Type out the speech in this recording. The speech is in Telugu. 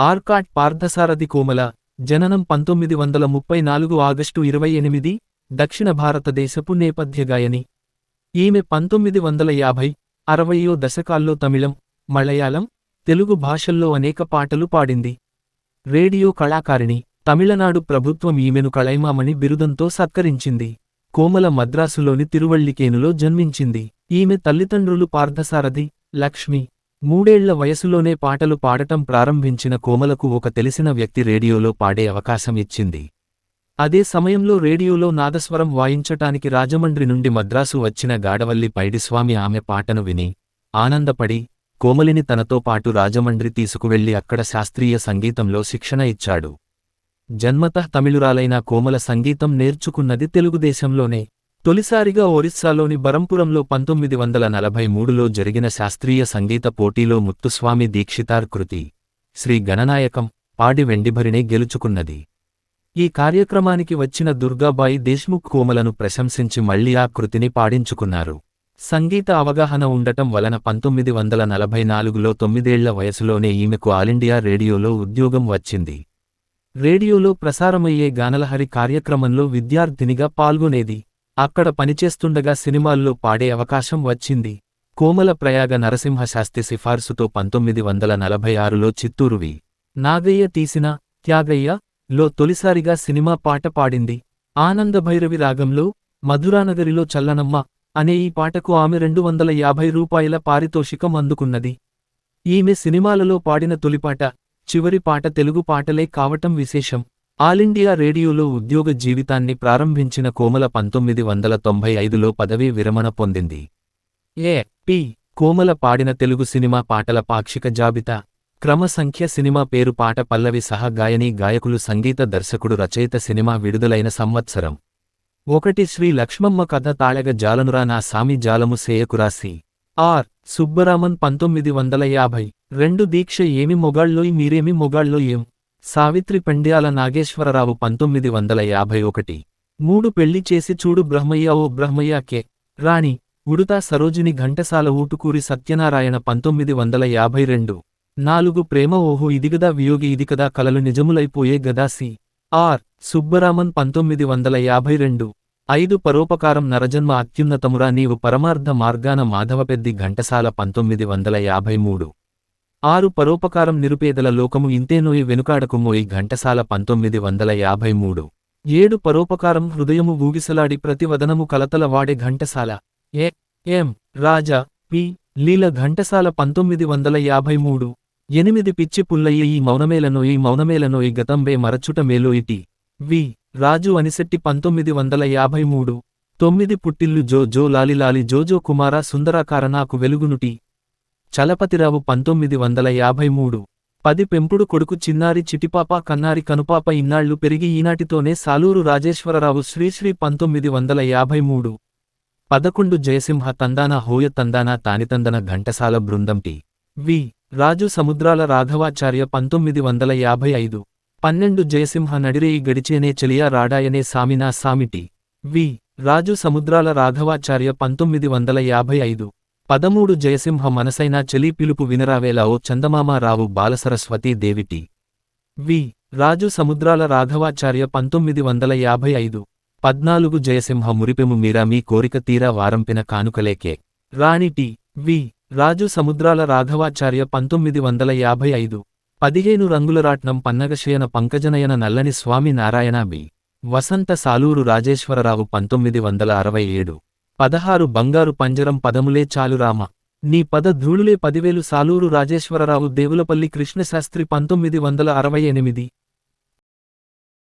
ఆర్కాట్ పార్థసారథి కోమల జననం పంతొమ్మిది వందల ముప్పై నాలుగు ఆగస్టు ఇరవై ఎనిమిది దక్షిణ భారతదేశపు నేపథ్య గాయని. ఈమె పంతొమ్మిది వందల యాభై అరవయో దశకాల్లో తమిళం మలయాళం తెలుగు భాషల్లో అనేక పాటలు పాడింది. రేడియో కళాకారిణి తమిళనాడు ప్రభుత్వం ఈమెను కళైమామణి బిరుదంతో సత్కరించింది. కోమల మద్రాసులోని తిరువళ్ళికేనులో జన్మించింది. ఈమె తల్లిదండ్రులు పార్థసారథి లక్ష్మి మూడేళ్ళ వయసులోనే పాటలు పాడటం ప్రారంభించిన కోమలకు ఒక తెలిసిన వ్యక్తి రేడియోలో పాడే అవకాశం ఇచ్చింది. అదే సమయంలో రేడియోలో నాదస్వరం వాయించటానికి రాజమండ్రి నుండి మద్రాసు వచ్చిన గాడవల్లి పైడిస్వామి ఆమె పాటను విని ఆనందపడి కోమలిని తనతో పాటు రాజమండ్రి తీసుకువెళ్ళి అక్కడ శాస్త్రీయ సంగీతంలో శిక్షణ ఇచ్చాడు. జన్మతః తమిళురాలైన కోమల సంగీతం నేర్చుకున్నది తెలుగుదేశంలోనే. తొలిసారిగా ఒరిస్సాలోని బరంపురంలో పంతొమ్మిది వందల నలభై మూడులో జరిగిన శాస్త్రీయ సంగీత పోటీలో ముత్తుస్వామి దీక్షితార్ కృతి శ్రీ గణనాయకం పాడి వెండిభరినే గెలుచుకున్నది. ఈ కార్యక్రమానికి వచ్చిన దుర్గాబాయి దేశ్ముఖ్ కోమలను ప్రశంసించి మళ్ళీ ఆ కృతిని పాడించుకున్నారు. సంగీత అవగాహన ఉండటం వలన పంతొమ్మిది వందల నలభై నాలుగులో తొమ్మిదేళ్ళ వయసులోనే ఈమెకు ఆలిండియా రేడియోలో ఉద్యోగం వచ్చింది. రేడియోలో ప్రసారమయ్యే గానలహరి కార్యక్రమంలో విద్యార్థినిగా పాల్గొనేది అక్కడ పనిచేస్తుండగా సినిమాల్లో పాడే అవకాశం వచ్చింది. కోమల ప్రయాగ నరసింహశాస్త్రి సిఫార్సుతో పంతొమ్మిది వందల నలభై ఆరులో చిత్తూరువి. నాగయ్య తీసిన త్యాగయ్య లో తొలిసారిగా సినిమా పాట పాడింది. ఆనందభైరవి రాగంలో మధురానగరిలో చల్లనమ్మ అనే ఈ పాటకు ఆమె రెండు వందల యాభై రూపాయల పారితోషికం అందుకున్నది. ఈమె సినిమాలలో పాడిన తొలిపాట చివరి పాట తెలుగు పాటలే కావటం విశేషం. ఆలిండియా రేడియోలో ఉద్యోగ జీవితాన్ని ప్రారంభించిన కోమల పంతొమ్మిది వందల తొంభై ఐదులో పదవీ విరమణ పొందింది. ఏ. పి. కోమల పాడిన తెలుగు సినిమా పాటల పాక్షిక జాబితా క్రమ సంఖ్య సినిమా పేరు పాట పల్లవి సహా గాయని గాయకులు సంగీత దర్శకుడు రచయిత సినిమా విడుదలైన సంవత్సరం. ఒకటి శ్రీ లక్ష్మమ్మ కథ తాళగ జాలనురా నా సామి జాలము సేయకురాసి ఆర్. సుబ్బరామన్ పంతొమ్మిది వందల యాభై రెండు దీక్ష ఏమి మొగాళ్ళోయ్ మీరేమి మొగాళ్ళో ఏం సావిత్రి పెండ్యాల నాగేశ్వరరావు పంతొమ్మిది వందల యాభై ఒకటి. మూడు పెళ్ళి చేసి చూడు బ్రహ్మయ్య ఓ బ్రహ్మయ్య కె. రాణి ఉడుతా సరోజిని ఘంటసాల ఊటుకూరి సత్యనారాయణ పంతొమ్మిది వందల యాభై రెండు. నాలుగు ప్రేమ ఓహో ఇదిగదా వియోగి ఇదికదా కలలు నిజములైపోయే గదాసి ఆర్. సుబ్బరామన్ పంతొమ్మిది వందల యాభై రెండు. ఐదు పరోపకారం నరజన్మ అత్యున్నతమురా నీవు పరమార్థ మార్గాన మాధవపెద్ది ఘంటసాల పంతొమ్మిది వందల యాభై మూడు. ఆరు పరోపకారం నిరుపేదల లోకము ఇంతేనోయి వెనుకాడకుమోయి ఘంటసాల పంతొమ్మిది వందల యాభై మూడు. ఏడు పరోపకారం హృదయము ఊగిసలాడి ప్రతివదనము కలతల వాడే Ghantasala. A M Raja P Leela Ghantasala పంతొమ్మిది వందల యాభై మూడు. ఎనిమిది పిచ్చి పుల్లయ్య ఈ మౌనమేలనోయి మౌనమేలనోయి గతంబే మరచుట మేలోయిటి వి రాజు అనిశెట్టి పంతొమ్మిది వందల యాభై మూడు. తొమ్మిది పుట్టిల్లు జో జో లాలిలాలి జోజో కుమార సుందరాకార నాకు వెలుగునుటి. చలపతిరావు పంతొమ్మిది వందల యాభై మూడు. పది పెంపుడు కొడుకు చిన్నారి చిటిపాప కన్నారి కనుపాప ఇన్నాళ్ళు పెరిగి ఈనాటితోనే సాలూరు రాజేశ్వరరావు శ్రీశ్రీ పంతొమ్మిది వందల యాభై మూడు. పదకొండు జయసింహ తందాన హోయ తందాన తానితందన ఘంటసాల బృందంటి వి. రాజు సముద్రాల రాఘవాచార్య పంతొమ్మిది వందల యాభై ఐదు. పన్నెండు జయసింహ నడిరేయి గడిచేనే చెలియా రాడాయనే సామినా సామిటి వి. రాజు సముద్రాల రాఘవాచార్య పంతొమ్మిది వందల యాభై ఐదు. పదమూడు జయసింహ మనసైనా చెలి పిలుపు వినరావేలా ఓ చందమామ రావు బాలసరస్వతీ దేవిటి. వి. రాజు సముద్రాల రాఘవాచార్య పంతొమ్మిది వందల యాభై ఐదు. పద్నాలుగు జయసింహ మురిపెము మీరా మీ కోరిక తీరా వారంపిన కానుకలేకే రాణిటి వి. రాజు సముద్రాల రాఘవాచార్య పంతొమ్మిది వందల యాభై ఐదు. పదిహేను రంగులరాట్నం పన్నగశయన పంకజనయన నల్లని స్వామి నారాయణ బి. వసంత సాలూరు రాజేశ్వరరావు పంతొమ్మిది వందల అరవై ఏడు. పదహారు బంగారు పంజరం పదములే చాలురామ నీ పద ధూళులే పదివేలు సాలూరు రాజేశ్వరరావు దేవులపల్లి కృష్ణశాస్త్రి పంతొమ్మిది వందల అరవై ఎనిమిది.